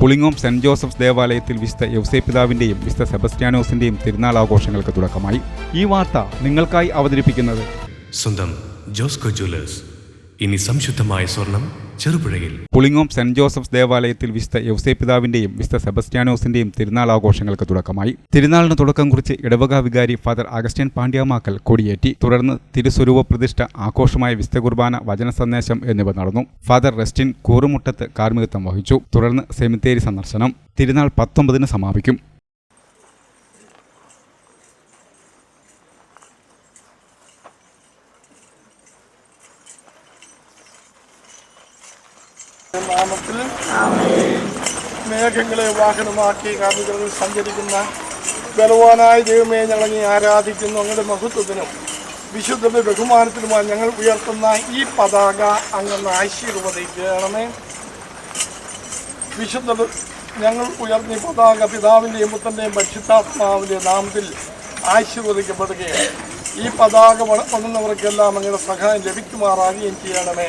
Pulingome saint Joseph's ദേവാലയത്തിൽ വിശുദ്ധ യൗസേ പിതാവിന്റെയും വിശുദ്ധ സെബസ്റ്റ്യാനോസിന്റെയും തിരുനാൾ ആഘോഷങ്ങൾക്ക് തുടക്കമായി. ഈ വാർത്ത നിങ്ങൾക്കായി അവതരിപ്പിക്കുന്നത് സ്വന്തം ജോസ്കോ ജ്വല്ലേഴ്സ്. ഇനി സംശുദ്ധമായ സ്വർണം ചെറുപുഴയിൽ. പുളിങ്ങോം സെന്റ് ജോസഫ്സ് ദേവാലയത്തിൽ വിശുദ്ധ യൗസേ പിതാവിന്റെയും വിശുദ്ധ സെബസ്റ്റ്യാനോസിന്റെയും തിരുനാൾ ആഘോഷങ്ങൾക്ക് തുടക്കമായി. തിരുനാളിന് തുടക്കം കുറിച്ച് ഇടവക വികാരി ഫാദർ അഗസ്റ്റ്യൻ പാണ്ഡ്യാമാക്കൽ കൊടിയേറ്റി. തുടർന്ന് തിരുസ്വരൂപ പ്രതിഷ്ഠ ആഘോഷമായ വിശുദ്ധ കുർബാന വചന സന്ദേശം എന്നിവ നടന്നു. ഫാദർ റെസ്റ്റിൻ കൂറുമുട്ടത്ത് കാർമികത്വം വഹിച്ചു. തുടർന്ന് സെമിത്തേരി സന്ദർശനം. തിരുനാൾ പത്തൊമ്പതിന് സമാപിക്കും. നാമത്തിൽ മേഘങ്ങളെ വാഹനമാക്കി കാർമികളിൽ സഞ്ചരിക്കുന്ന ബലവാനായ ദൈവമേ ഞങ്ങളെ ആരാധിക്കുന്നു. അങ്ങയുടെ മഹത്വത്തിനും വിശുദ്ധന്റെ ബഹുമാനത്തിനുമായി ഞങ്ങൾ ഉയർത്തുന്ന ഈ പതാക അങ്ങ് ആശീർവദിക്കണമേ. വിശുദ്ധ ഞങ്ങൾ ഉയർന്ന പതാക പിതാവിന്റെയും പുത്രന്റെയും പരിശുദ്ധാത്മാവിന്റെ നാമത്തിൽ ആശീർവദിക്കപ്പെടുകയാണ്. ഈ പതാക വളർത്തുന്നവർക്കെല്ലാം അങ്ങയുടെ സഹായം ലഭിക്കുമാറാകുകയും ചെയ്യണമേ.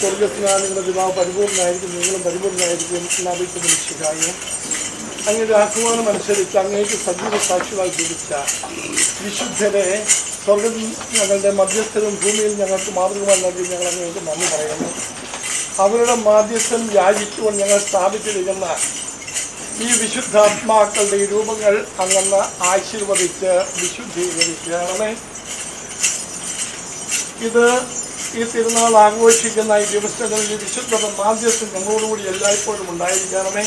സ്വർഗസ്നാ നിങ്ങളുടെ പിതാവ് പരിപൂർണമായിരിക്കും നിങ്ങളും പരിപൂർണമായിരിക്കും ലഭിക്കുന്ന നിശ്ചിതായും അങ്ങയുടെ ആഹ്വാനം അനുസരിച്ച് അങ്ങേക്ക് സജീവ സാക്ഷികളായി ജീവിച്ച വിശുദ്ധരെ സ്വർഗത്തിൽ ഞങ്ങളുടെ മധ്യസ്ഥരും ഭൂമിയിൽ ഞങ്ങൾക്ക് മാതൃകമായി നൽകി ഞങ്ങൾ അങ്ങേക്ക് നന്ദി പറയുന്നു. അവരുടെ മാധ്യസ്ഥം യാചിച്ചുകൊണ്ട് ഞങ്ങൾ സ്ഥാപിച്ചിരിക്കുന്ന ഈ വിശുദ്ധാത്മാക്കളുടെ ഈ രൂപങ്ങൾ അങ്ങന്ന് ആശീർവദിച്ച് വിശുദ്ധീകരിക്കുകയാണ്. ഇത് ഈ തിരുനാൾ ആഘോഷിക്കുന്ന ഈ ദിവസങ്ങളിൽ വിശുദ്ധ മാധ്യസ്ഥം ഞങ്ങളോടുകൂടി എല്ലായ്പ്പോഴും ഉണ്ടായിരിക്കണമേ.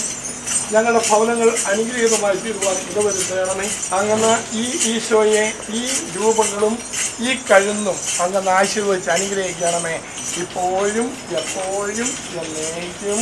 ഞങ്ങളുടെ ഭവനങ്ങൾ അനുഗ്രഹീതമായി തീരുവാൻ ഇടവരുത്തണമേ അങ്ങനെ ഈ ഈശോയെ ഈ രൂപങ്ങളും ഈ കഴുന്നും അങ്ങനെ ആശീർവദിച്ച് അനുഗ്രഹിക്കണമേ. ഇപ്പോഴും എപ്പോഴും എന്നേക്കും.